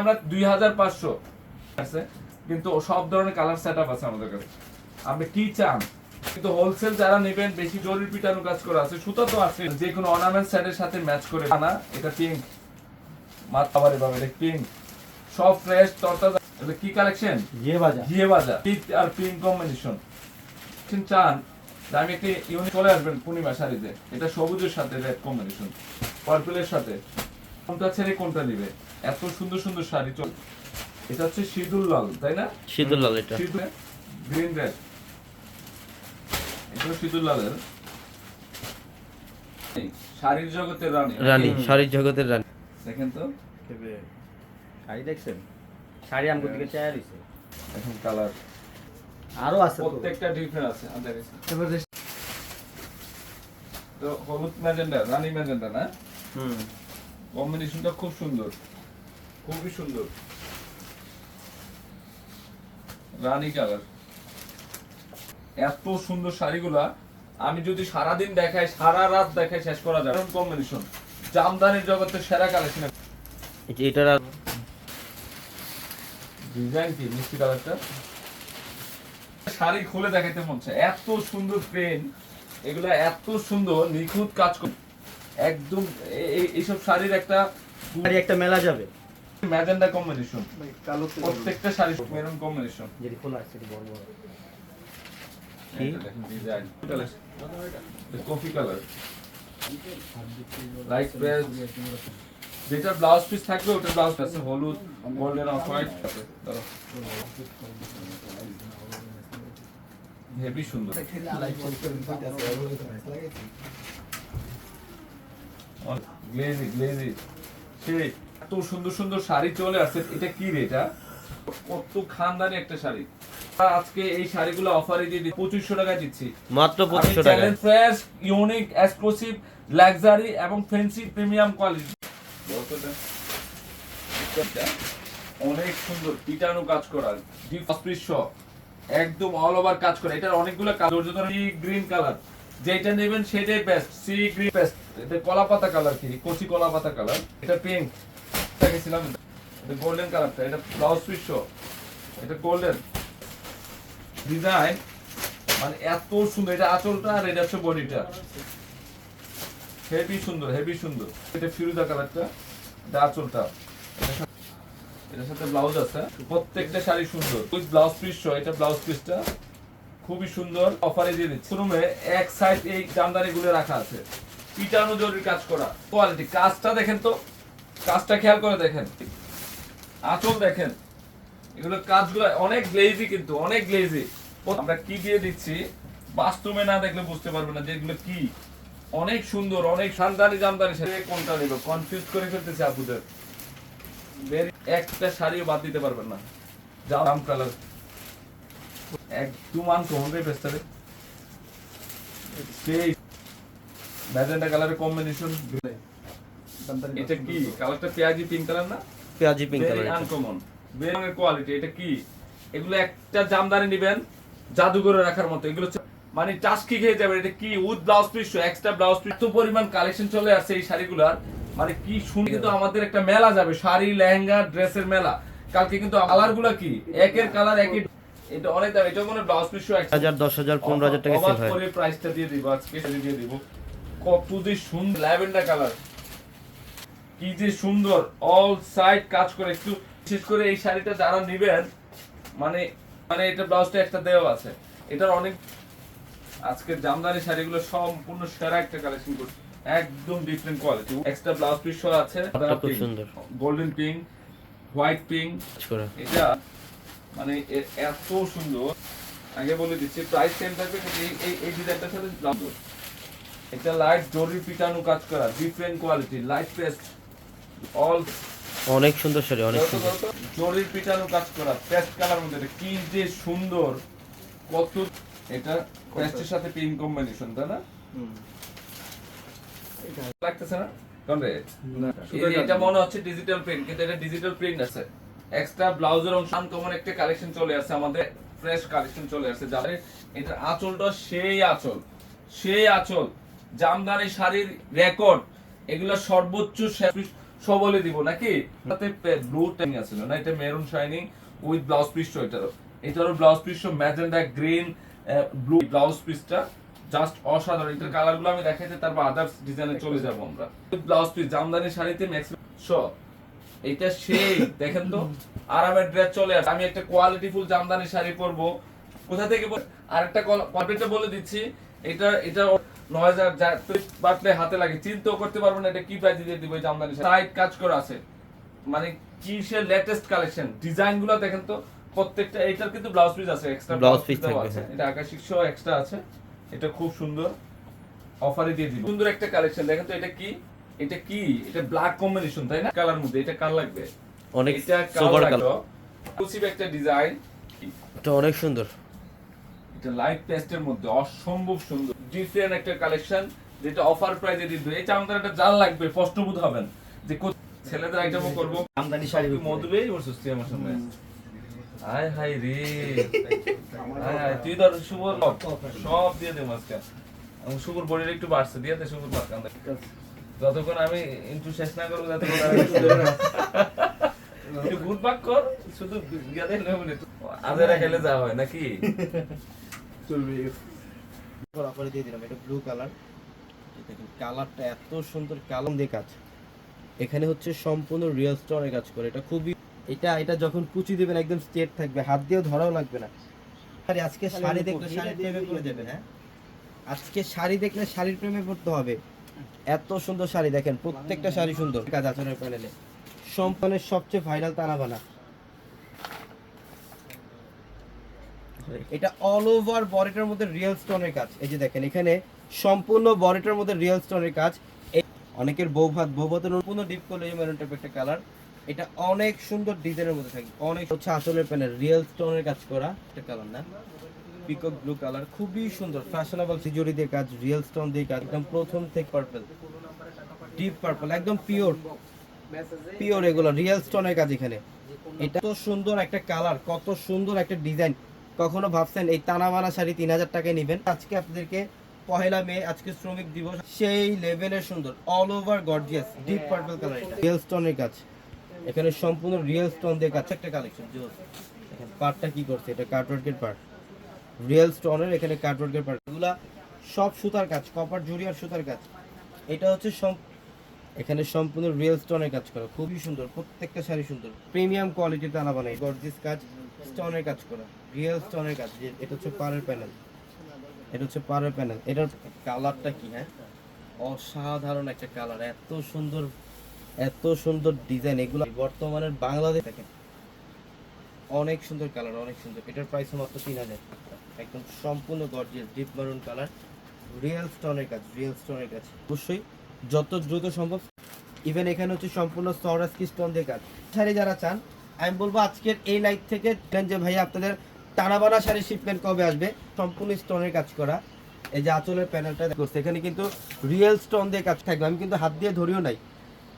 আমরা দুই হাজার পাঁচশো। আছে কিন্তু সব ধরনের কালার সেট আছে আমাদের কাছে। আপনি কি চান? কিন্তু হোলসেল যারা নেবেন বেশি জরুরি পিটানো কাজ আছে সুতা তো আছে। যে কোনো অর্নামেন্ট সেটের সাথে ম্যাচ করে আনা এটা পিঙ্ক পাবে এটা পিঙ্ক সব ফ্রেশ এটা কি কালেকশন ঘিয়ে বাজা ঘিয়ে বাজা আর পিঙ্ক কম্বিনেশন চান আমি একটা চলে আসবেন পূর্ণিমা শাড়িতে। এটা সবুজের সাথে রেড কম্বিনেশন পার্পলের সাথে। কোনটা ছেড়ে কোনটা নিবে? এত সুন্দর সুন্দর শাড়ি চল এটা হচ্ছে সিঁদুর লাল তাই না? শীতল লাল এটা। সিঁদুর গ্রিন রেড। এটা সিঁদুর লালের। শাড়ির জগতের রানী। রানী শাড়ির জগতের রানী। দেখেন তো। কেবে শাড়ি দেখছেন? শাড়ি আমগো দিকে চায় রইছে এখন কালার। আরও আছে প্রত্যেকটা ডিফারেন্ট আছে আমাদের। তো হলুদ ম্যাজেন্ডা রানী ম্যাজেন্ডা না? হুম। কম্বিনেশনটা খুব সুন্দর। খুবই সুন্দর। রানী কালার। এত সুন্দর শাড়িগুলা আমি যদি সারাদিন দেখাই সারা রাত দেখাই শেষ করা যায় কম্বিনেশন জামদানির জগতের সেরা কালেকশন এই যে এটার আর ডিজাইন কি? মিষ্টি কালারটা? শাড়ি খুলে দেখাইতে মন চায়। এত সুন্দর পেন এগুলা এত সুন্দর নিখুঁত কাজ করে একদম এইসব শাড়ির একটা শাড়ি একটা মেলা যাবে। ম্যাজেন্ডা কম্বিনেশন কালো প্রত্যেকটা শাড়ি মেরুন কম্বিনেশন যেটি খোলা আছে এটি বড় বড়। Design coffee colour light press যেটা ব্লাউজ পিস থাকবে ওটা ব্লাউজ আছে হলুদ গোল্ডেন অফ হোয়াইট হেভি সুন্দর। গ্লেজি গ্লেজি সেই এত সুন্দর সুন্দর শাড়ি চলে আসছে এটা কি রে এটা? কত খানদানি একটা শাড়ি। আজকে এই শাড়িগুলো অফারে দিয়ে দিই পঁচিশশো টাকা দিচ্ছি। মাত্র পঁচিশশো টাকা ফ্রেশ ইউনিক এক্সক্লুসিভ লাক্সারি এবং ফ্যান্সি প্রিমিয়াম কোয়ালিটি অনেক সুন্দর পিটানো কাজ করা। ডিপ একদম অল ওভার কাজ করা। এটার অনেকগুলো সি গ্রিন কালার যেটা নেবেন সেটাই বেস্ট সি গ্রিন বেস্ট এটা কলা পাতা কালার কি? কচি কলা পাতা কালার এটা পিঙ্ক গেছিলাম, এটা গোল্ডেন কালারটা এটা ব্লাউজ স্পৃশ্য এটা গোল্ডেন ডিজাইন মানে এত সুন্দর। এটা আঁচলটা আর এটা হচ্ছে বডিটা। হেভি সুন্দর হেভি সুন্দর। এটা ফিরোজা কালারটা এটা আঁচলটা। এটার সাথে- ব্লাউজ আছে। প্রত্যেকটা শাড়ি সুন্দর। ব্লাউজ পিস এটা ব্লাউজ পিসটা খুবই সুন্দর অফারে দিয়ে দিচ্ছি। রুমে এক সাইড এই জামদানি গুলো রাখা আছে। পিটানো জরির কাজ করা। কোয়ালিটি কাজটা দেখেন তো। কাজটা খেয়াল করে দেখেন। আঁচল দেখেন। এগুলো কাজগুলো অনেক গ্লেজি কিন্তু, অনেক গ্লেজি আমরা কি দিয়ে দিচ্ছি? বাস্তবে না দেখলে বুঝতে পারবে না যে এগুলো কি। অনেক সুন্দর, অনেক শানদানি জামদানি সাথে কোনটা নিব কনফিউজ করে ফেলতেছে আপুদের। একটা শাড়িও বাদ দিতে পারবেন না। জাম কালার একদম আনকমন রে বেস্টারে সেই ম্যাজেন্টা কালারের কম্বিনেশন এটা কি? কালারটা পেঁয়াজি পিঙ্ক কালার না? পেঁয়াজি pink colour uncommon very quality এটা কি? এগুলো একটা জামদানি নেবেন জাদুঘরে রাখার মতো। এগুলো মানে টাস্কি খেয়ে যাবে এটা কি? With blouse piece extra blouse piece. তো পরিমাণ কালেকশন চলে আসছে এই শাড়িগুলার। মানে কি সুন্দর। কিন্তু আমাদের একটা মেলা যাবে শাড়ি লেহেঙ্গা ড্রেসের মেলা। কালকে কিন্তু কালারগুলা কি? একের কালার একই এটা অনেক দাম এটা কোনো ব্লাউজ পিস হাজার দশ হাজার পনেরো হাজার টাকা সেল হয়। করে প্রাইসটা দিয়ে দিব আজকে দিয়ে দিব। কত যে সুন্দর ল্যাভেন্ডার কালার। কি যে সুন্দর অল সাইড কাজ করে। একটু বিশেষ করে এই শাড়িটা যারা নেবেন মানে মানে এটা ব্লাউজটা একটা দেওয়া আছে। এটার অনেক আজকে জামদানি শাড়িগুলো সম্পূর্ণ সেরা একটা কালেকশন করছে। একদম different quality extra blouse piece আছে সুন্দর। গোল্ডেন পিঙ্ক হোয়াইট পিঙ্ক এটা মানে এত সুন্দর। আগে বলে দিচ্ছি প্রাইস সেম থাকবে কিন্তু এই এই এই ডিজাইনটার সাথে ব্লাউজ এটা লাইট জরি পিটানো কাজ করা different quality light paste all অনেক সুন্দর শাড়ি অনেক সুন্দর। জরির পিটানো কাজ করা পেস্ট কালার মধ্যে এটা কি যে সুন্দর কত। এটা পেস্টের সাথে পিঙ্ক কম্বিনেশন তাই না? লাগতেছে না? কোন রে এটা মনে হচ্ছে ডিজিটাল প্রিন্ট কিন্তু এটা ডিজিটাল প্রিন্ট আছে। এক্সট্রা ব্লাউজের অংশ আনকমন একটা কালেকশন চলে আসছে আমাদের ফ্রেশ কালেকশন চলে আসছে যাদের। এটা আঁচলটা সেই আঁচল সেই আঁচল। জামদানি শাড়ির রেকর্ড এগুলো সর্বোচ্চ সব বলে দিব, নাকি? তাতে ব্লু টাইং আছে, না? এটা maroon shining with blouse piece এটার এটারও blouse piece magenta green blue blouse পিসটা জাস্ট অসাধারণ। এটার কালারগুলো আমি দেখাইতে, তারপর আদার্স ডিজাইনে চলে যাব আমরা। ব্লাউজ পিস জামদানি শাড়িতে ম্যাক্সিমাম সব এটা সেই দেখেন তো। আরামের ড্রেস চলে আসে। আমি একটা কোয়ালিটি ফুল জামদানি শাড়ি পরবো। কোথা থেকে আরেকটা কপিটা বলে দিচ্ছি। এটা এটা নয় হাজার বাটলে হাতে লাগে। চিন্তাও করতে পারব না এটা কি প্রাইস দিয়ে দিব জামদানি সাইড কাজ করা আছে। মানে কিসের লেটেস্ট কালেকশন ডিজাইনগুলো দেখেন তো প্রত্যেকটা এটার কিন্তু ব্লাউজ পিস আছে এক্সট্রা piece থাকবে, আছে। এটা আকাশিক সহ এক্সট্রা আছে। এটা খুব সুন্দর। অফারে দিয়ে দিব। সুন্দর একটা কালেকশন দেখেন তো এটা কি? এটা কি? এটা ব্ল্যাক কম্বিনেশন তাই না? কালার মধ্যে এটা কার লাগবে? অনেক সুপার কালার কালার একটা ডিজাইন এটা অনেক সুন্দর। এটা লাইট পেস্টের মধ্যে অসম্ভব সুন্দর। ডিফারেন্ট একটা কালেকশন যেটা অফার প্রাইজে দেবে। এটা আমাদের একটা জাল লাগবে স্পষ্টবোধ হবেন যে কো- ছেলেদের আইটেমও করব। আমদানি শাড়ি তুই মধুবেই ওর সুস্থি আমার সামনে। হায় হাই রে। হায় হায় তুই ধর শুভর সব দিয়ে দে মাঝখান আমার শুভর বডির একটু বাড়ছে দিয়ে দে শুভর মাঝখান। যতক্ষণ আমি ইন্টু শেষ না করব ততক্ষণ আর একটু ধরে রাখ। একটু গুড বাক কর শুধু ইয়াদের লেভেলে আজেরা খেলে যাওয়া হয় নাকি? অফারে দিয়ে দিলাম এটা ব্লু কালার দেখেন কালারটা এত সুন্দর কালাম দিয়ে কাজ। এখানে হচ্ছে সম্পূর্ণ রিয়েল স্টোনের কাজ করে। এটা খুবই এটা এটা যখন কুচি দেবেন একদম স্ট্রেট থাকবে। হাত দিয়েও ধরাও লাগবে না। আরে আজকে শাড়ি দেখলে শাড়ির প্রেমে পড়ে যাবে হ্যাঁ? আজকে শাড়ি দেখলে শাড়ির প্রেমে পড়তে হবে। এত সুন্দর শাড়ি দেখেন, প্রত্যেকটা শাড়ি সুন্দর। কাজ আচরণের প্যানেলে। সম্পনের সবচেয়ে ভাইরাল তানা বানা এটা অল ওভার বডিটার মধ্যে রিয়েল স্টোনের কাজ। এই যে দেখেন, এখানে সম্পূর্ণ বডিটার মধ্যে রিয়েল স্টোনের কাজ। অনেকের বউ ভাত, বউ ভাতের সম্পূর্ণ ডিপ করলে এই মেরুন টাইপের একটা কালার এটা অনেক সুন্দর ডিজাইনের মধ্যে থাকে। অনেক হচ্ছে আসলের প্যানেল রিয়েল স্টোনের কাজ করা একটা কালার না। পিকক ব্লু কালার খুবই সুন্দর ফ্যাশনেবল সিজুরি দিয়ে কাজ রিয়েল স্টোন দিয়ে কাজ, একদম প্রথম থেকে পার্পল ডিপ পার্পল একদম পিওর পিওর এগুলো রিয়েল স্টোনের কাজ এখানে। এটা তো সুন্দর একটা কালার কত সুন্দর একটা ডিজাইন কখনো ভাবছেন এই তানাবানা শাড়ি তিন হাজার টাকায় নেবেন? আজকে আপনাদেরকে পহেলা মে, আজকে শ্রমিক দিবস, সেই লেভেলের সুন্দর all over gorgeous deep purple colour এটা। রিয়েল স্টোনের কাজ। এখানে সম্পূর্ণ রিয়েল স্টোন দিয়ে কাজ। একটা কালেকশন পার্টটা কি করছে? এটা কার্টওয়ার্কের পার্ট রিয়েল স্টোনের, এখানে কার্টওয়ার্কের পার্ট সব সুতার কাজ কপার জুড়ি আর সুতার কাজ। এটা হচ্ছে এখানে সম্পূর্ণ রিয়েল স্টোনের কাজ করা, খুবই সুন্দর, প্রত্যেকটা শাড়ি সুন্দর। প্রিমিয়াম কোয়ালিটির তানা বানাই গর্জিস কাজ, স্টোনের কাজ করা, রিয়েল স্টোনের কাজ এটা হচ্ছে পারের প্যানেল। এটা হচ্ছে পারের প্যানেল। এটার কালারটা কি হ্যাঁ? অসাধারণ একটা কালার, এত সুন্দর এত সুন্দর ডিজাইন, এগুলো বর্তমানের বাংলাদেশ দেখেন। অনেক সুন্দর কালার, অনেক সুন্দর। এটার প্রাইস মাত্র তিন হাজার। একদম সম্পূর্ণ gorgeous deep maroon colour real স্টোনের কাজ রিয়েল স্টোনের কাজ। অবশ্যই, যত দ্রুত সম্ভব ইভেন এখানে হচ্ছে সম্পূর্ণ সরাস কি স্টোন দিয়ে কাজ। শাড়ি যারা চান, আমি বলব আজকের এই লাইট থেকে যে ভাই আপনাদের টানাবানা শাড়ি শিপমেন্ট কবে আসবে? সম্পূর্ণ স্টোনের কাজ করা। এই যে আঁচলের প্যানেলটা করছে এখানে কিন্তু রিয়েল স্টোন দিয়ে কাজ থাকবে। আমি কিন্তু হাত দিয়ে ধরিও নাই।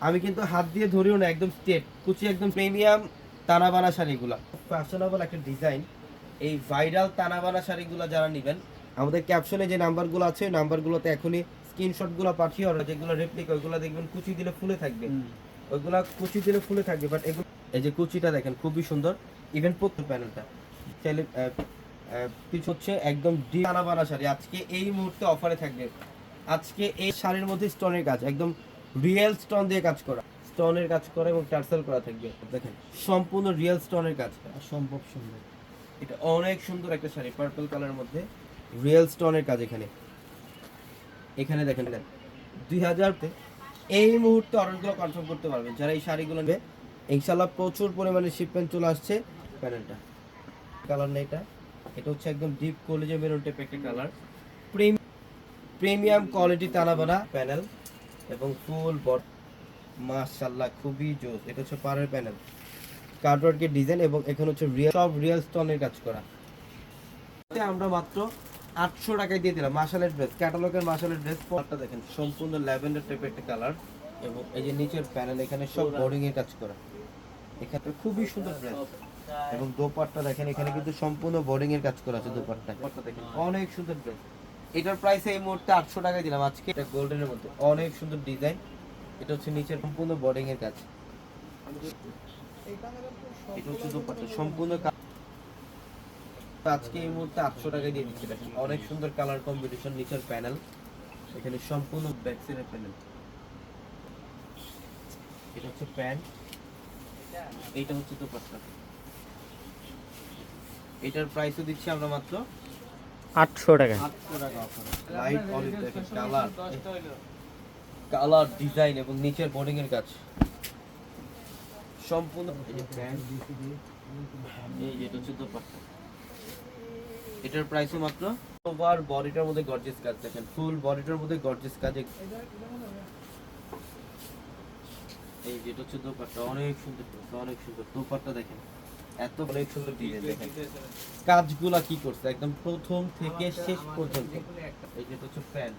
আমি কিন্তু হাত দিয়ে ধরিও না একদম স্টেট কুচি একদম প্রিমিয়াম তানাবানা শাড়িগুলা। ফ্যাশনেবল একটা ডিজাইন এই ভাইরাল তানাবানা শাড়িগুলো যারা নেবেন আমাদের ক্যাপশনে যে নাম্বারগুলো আছে নাম্বারগুলোতে এখনই স্ক্রিনশটগুলো পাঠিয়ে ওরা যেগুলো রেপ্লিক ওইগুলো দেখবেন কুচি দিলে ফুলে থাকবে। ওইগুলা কুচি দিলে ফুলে থাকবে বাট এগুলো এই যে কুচিটা দেখেন খুবই সুন্দর। ইভেন প্রত্যেক প্যানেলটা চাইলে কিছু হচ্ছে একদম ডি বানা শাড়ি। আজকে এই মুহূর্তে অফারে থাকবে। আজকে এই শাড়ির মধ্যে স্টোনের কাজ একদম রিয়েল স্টোন দিয়ে কাজ করা। স্টোনের কাজ করা এবং টার্সেল করা থাকবে। দেখেন সম্পূর্ণ রিয়েল স্টোনের কাজ। সম্ভব সুন্দর। এটা অনেক সুন্দর একটা শাড়ি পার্পল কালারের মধ্যে রিয়েল স্টোনের কাজ এখানে। এখানে দেখেন দেন দুই হাজারতে এই মুহূর্তে অর্ডারগুলো কনফার্ম করতে পারবেন যারা এই শাড়িগুলো নেবে ইনশাল্লাহ প্রচুর পরিমাণে শিপমেন্ট চলে আসছে প্যানেলটা। কালার না এটা। এটা হচ্ছে একদম ডিপ কলেজে মেরুন টাইপ একটা কালার প্রিমিয়াম কোয়ালিটি তানাবানা প্যানেল এবং ফুল বট মাশাল্লাহ খুবই জোস। এটা হচ্ছে পারের প্যানেল কার্ডওয়ার্কের ডিজাইন এবং এখানে হচ্ছে রিয়েল সব রিয়েল স্টোনের কাজ করা। আমরা মাত্র আটশো টাকায় দিয়ে দিলাম মাসালের ড্রেস ক্যাটালগের মাসালের ড্রেস পরটা দেখেন, সম্পূর্ণ ল্যাভেন্ডার টাইপের একটা কালার এবং এই যে নিচের প্যানেল এখানে সব বোর্ডিং এর কাজ করা। এখানে খুবই সুন্দর ড্রেস এবং দোপাট্টা দেখেন, এখানে কিন্তু সম্পূর্ণ বোর্ডিং এর কাজ করা আছে দোপাট্টা। দেখেন, অনেক সুন্দর ড্রেস এটার প্রাইস এই মুহূর্তে আটশো টাকায় দিলাম। আজকে এটা গোল্ডেনের মধ্যে অনেক সুন্দর ডিজাইন এটা হচ্ছে নিচের সম্পূর্ণ বোর্ডিং এর কাজ। এটা হচ্ছে দোপাট্টা। সম্পূর্ণ আজকে এই মুহূর্তে আটশো টাকায় দিয়ে দিচ্ছি দেখেন। অনেক সুন্দর কালার কম্বিনেশন নিচের প্যানেল এখানে সম্পূর্ণ ব্যাকসাইডের প্যানেল এটা হচ্ছে প্যান্ট এইটা হচ্ছে দোপাট্টা। এটার প্রাইসও দিচ্ছি আমরা মাত্র আটশো টাকা লাইট অলিভ দেখেন কালার কালার ডিজাইন এবং নিচের বোর্ডিং এর কাজ। সম্পূর্ণ এই হচ্ছে দোপাট্টা। এটার প্রাইসও মাত্র ওভার বডিটার মধ্যে গর্জিয়াস কাজ দেখেন ফুল বডিটার মধ্যে গর্জিয়াস কাজ। এই যেটা হচ্ছে দোপাট্টা অনেক সুন্দর অনেক সুন্দর। দোপাট্টা দেখেন এত অনেক সুন্দর ডিজাইন দেখেন। কাজগুলা কি করছে? একদম প্রথম থেকে শেষ পর্যন্ত। এই যে এটা হচ্ছে প্যান্ট।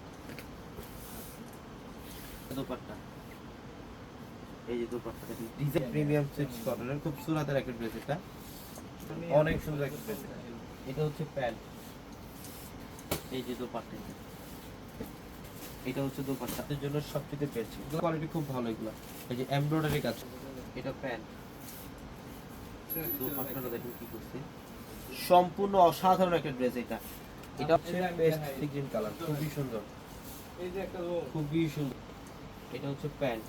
দোপাট্টা। এই যে ডিজাইন প্রিমিয়াম সুইচ কটনের খুব সুরাতের একটা ড্রেস এটা। অনেক সুন্দর একটা ড্রেস এটা। হচ্ছে প্যান্ট। এই যে দোপাট্টা এটা। এটা হচ্ছে জন্য সবচেয়ে বেস্ট কোয়ালিটি খুব ভালো এগুলো। এই যে এমব্রয়ডারি কাজ। এটা প্যান্ট। দোপাট্টাটা দেখুন কি করছে। সম্পূর্ণ অসাধারণ একটা ড্রেস এটা। এটা হচ্ছে গ্রিন কালার খুবই সুন্দর। খুবই সুন্দর। এটা হচ্ছে প্যান্ট।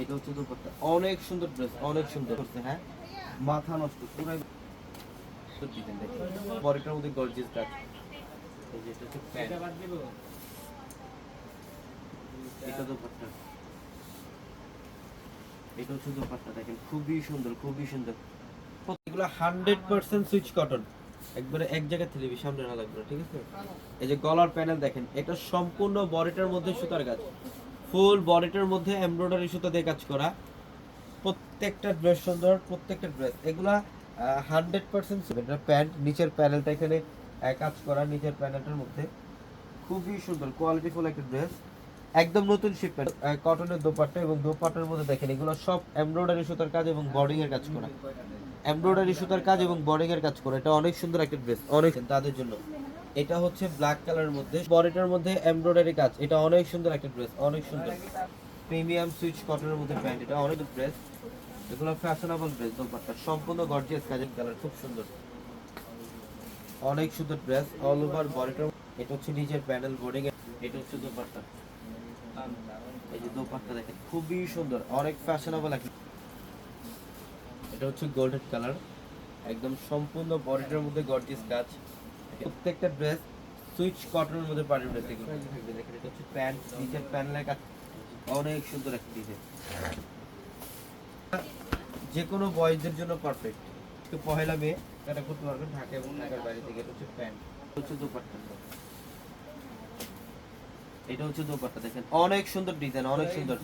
এটা হচ্ছে অনেক সুন্দর ড্রেস অনেক সুন্দর করছে হ্যাঁ? মাথা নষ্ট, পুরাই ডিজাইন বডিটার মধ্যে কাজ এটা এটা হচ্ছে দেখেন, খুবই সুন্দর খুবই সুন্দর। এগুলো হান্ড্রেড পার্সেন্ট সুইচ কটন একবারে এক জায়গায় দিবি সামনে না লাগবে ঠিক আছে? এই যে গলার প্যানেল দেখেন, এটা সম্পূর্ণ বডিটার মধ্যে সুতার কাজ। ফুল বডিটার মধ্যে এমব্রয়ডারি সুতা দিয়ে কাজ করা। প্রত্যেকটা ড্রেস সুন্দর, প্রত্যেকটা ড্রেস এগুলা হান্ড্রেড পার্সেন্ট এটা প্যান্ট, নিচের প্যানেলটা এখানে কাজ করা নিচের প্যানেলটার মধ্যে। খুবই সুন্দর কোয়ালিটিফুল একটা ড্রেস একদম নতুন শিপমেন্ট কটনের দোপাট্টা এবং দোপাট্টার মধ্যে দেখেন, এগুলো সব এমব্রয়ডারি সুতার কাজ এবং বর্ডিং এর কাজ করা। এমব্রয়ডারি সুতার কাজ এবং বর্ডিং এর কাজ করে। এটা অনেক সুন্দর একটা ড্রেস অনেক তাদের জন্য। এটা হচ্ছে ব্ল্যাক কালারের মধ্যে। বডিটার মধ্যে এমব্রয়ডারি কাজ। এটা অনেক সুন্দর একটা ড্রেস অনেক সুন্দর। প্রিমিয়াম সুইচ কটনের মধ্যে প্যান্ট এটা অনেক ড্রেস। এগুলো ফ্যাশনেবল ড্রেস দোপাট্টা। সম্পূর্ণ গর্জিয়াস কাজের কালার খুব সুন্দর। অনেক সুন্দর ড্রেস অল ওভার বডিটার এটা হচ্ছে নিজের প্যানেল বোর্ডিং এটা হচ্ছে দোপাট্টা। এই যে দোপাট্টা দেখেন খুবই সুন্দর। অনেক ফ্যাশনেবল একটা এটা হচ্ছে গোল্ডেন কালার একদম সম্পূর্ণ বডিটার মধ্যে গর্জিয়াস কাজ। প্রত্যেকটা ড্রেস সুইচ কটনের মধ্যে পার্টি ড্রেস এগুলো থাকবে দেখেন। এটা হচ্ছে প্যান্ট নিচের প্যানেলের কাজ অনেক সুন্দর একটা ডিজাইন যে কোনো বয়েজদের জন্য পারফেক্ট তো পহেলা মে এটা করতে পারবেন ঢাকা এবং ঢাকার বাইরে থেকে। এটা হচ্ছে প্যান্ট হচ্ছে দোপাট্টা। এটা হচ্ছে দোপাট্টা দেখেন। অনেক সুন্দর ডিজাইন অনেক সুন্দর।